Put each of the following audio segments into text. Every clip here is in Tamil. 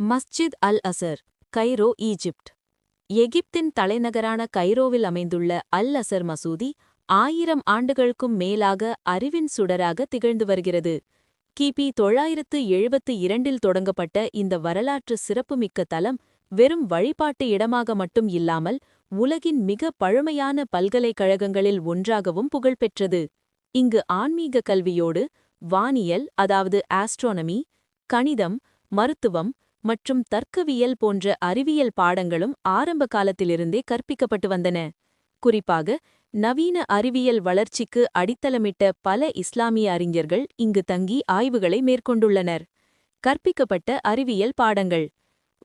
மஸ்ஜித் அல் அசர் கைரோ ஈஜிப்ட். எகிப்தின் தலைநகரான கைரோவில் அமைந்துள்ள அல் அசர் மசூதி ஆயிரம் ஆண்டுகளுக்கும் மேலாக அறிவின் சுடராக திகழ்ந்து வருகிறது. கிபி தொள்ளாயிரத்து எழுபத்து இரண்டில் தொடங்கப்பட்ட இந்த வரலாற்று சிறப்புமிக்க தலம் வெறும் வழிபாட்டு இடமாக மட்டும் இல்லாமல் உலகின் மிக பழமையான பல்கலைக்கழகங்களில் ஒன்றாகவும் புகழ்பெற்றது. இங்கு ஆன்மீக கல்வியோடு வானியல் அதாவது ஆஸ்ட்ரோனமி கணிதம் மருத்துவம் மற்றும் தர்க்கவியல் போன்ற அறிவியல் பாடங்களும் ஆரம்ப காலத்திலிருந்தே கற்பிக்கப்பட்டு வந்தன. குறிப்பாக நவீன அறிவியல் வளர்ச்சிக்கு அடித்தளமிட்ட பல இஸ்லாமிய அறிஞர்கள் இங்கு தங்கி ஆய்வுகளை மேற்கொண்டுள்ளனர். கற்பிக்கப்பட்ட அறிவியல் பாடங்கள்.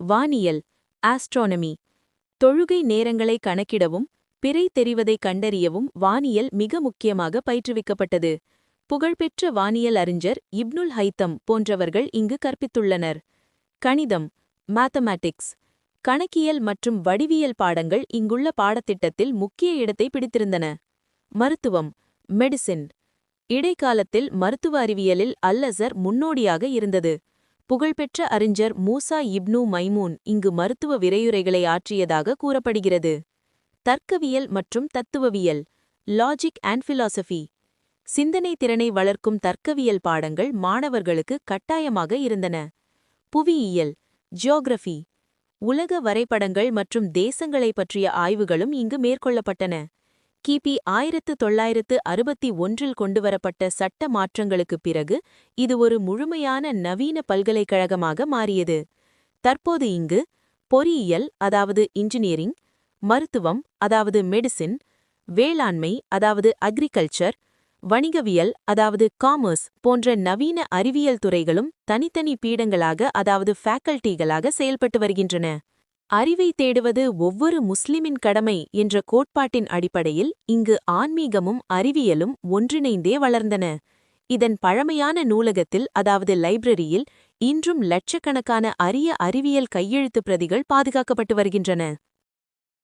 வானியல். ஆஸ்ட்ரானமி. தொழுகை நேரங்களை கணக்கிடவும் பிறை தெரிவதை கண்டறியவும் வானியல் மிக முக்கியமாக பயிற்றுவிக்கப்பட்டது. புகழ்பெற்ற வானியல் அறிஞர் இப்னுல் ஹைத்தம் போன்றவர்கள் இங்கு கற்பித்துள்ளனர். கணிதம் மேத்தமேட்டிக்ஸ் கணக்கியல் மற்றும் வடிவியல் பாடங்கள் இங்குள்ள பாடத்திட்டத்தில் முக்கிய இடத்தை பிடித்திருந்தன. மருத்துவம் மெடிசின் இடைக்காலத்தில் மருத்துவ அறிவியலில் அல்லசர் முன்னோடியாக இருந்தது. புகழ்பெற்ற அறிஞர் மூசா இப்னு மைமூன் இங்கு மருத்துவ விரையுரைகளை ஆற்றியதாக கூறப்படுகிறது. தர்க்கவியல் மற்றும் தத்துவவியல் லாஜிக் அண்ட் பிலாசபி சிந்தனை திறனை வளர்க்கும் தர்க்கவியல் பாடங்கள் மாணவர்களுக்கு கட்டாயமாக இருந்தன. புவியியல் ஜியோகிரபி உலக வரைபடங்கள் மற்றும் தேசங்களை பற்றிய ஆய்வுகளும் இங்கு மேற்கொள்ளப்பட்டன. கிபி ஆயிரத்து தொள்ளாயிரத்து அறுபத்தி ஒன்றில் கொண்டுவரப்பட்ட சட்ட மாற்றங்களுக்குப் பிறகு இது ஒரு முழுமையான நவீன பல்கலைக்கழகமாக மாறியது. தற்போது இங்கு பொறியியல் அதாவது இன்ஜினியரிங் மருத்துவம் அதாவது மெடிசின் வேளாண்மை அதாவது அக்ரிகல்ச்சர் வணிகவியல் அதாவது காமர்ஸ் போன்ற நவீன அறிவியல் துறைகளும் தனித்தனி பீடங்களாக அதாவது ஃபேக்கல்டிகளாக செயல்பட்டு வருகின்றன. அறிவை தேடுவது ஒவ்வொரு முஸ்லிமின் கடமை என்ற கோட்பாட்டின் அடிப்படையில் இங்கு ஆன்மீகமும் அறிவியலும் ஒன்றிணைந்தே வளர்ந்தன. இதன் பழமையான நூலகத்தில் அதாவது லைப்ரரியில் இன்றும் லட்சக்கணக்கான அரிய அறிவியல் கையெழுத்து பிரதிகள் பாதுகாக்கப்பட்டு வருகின்றன.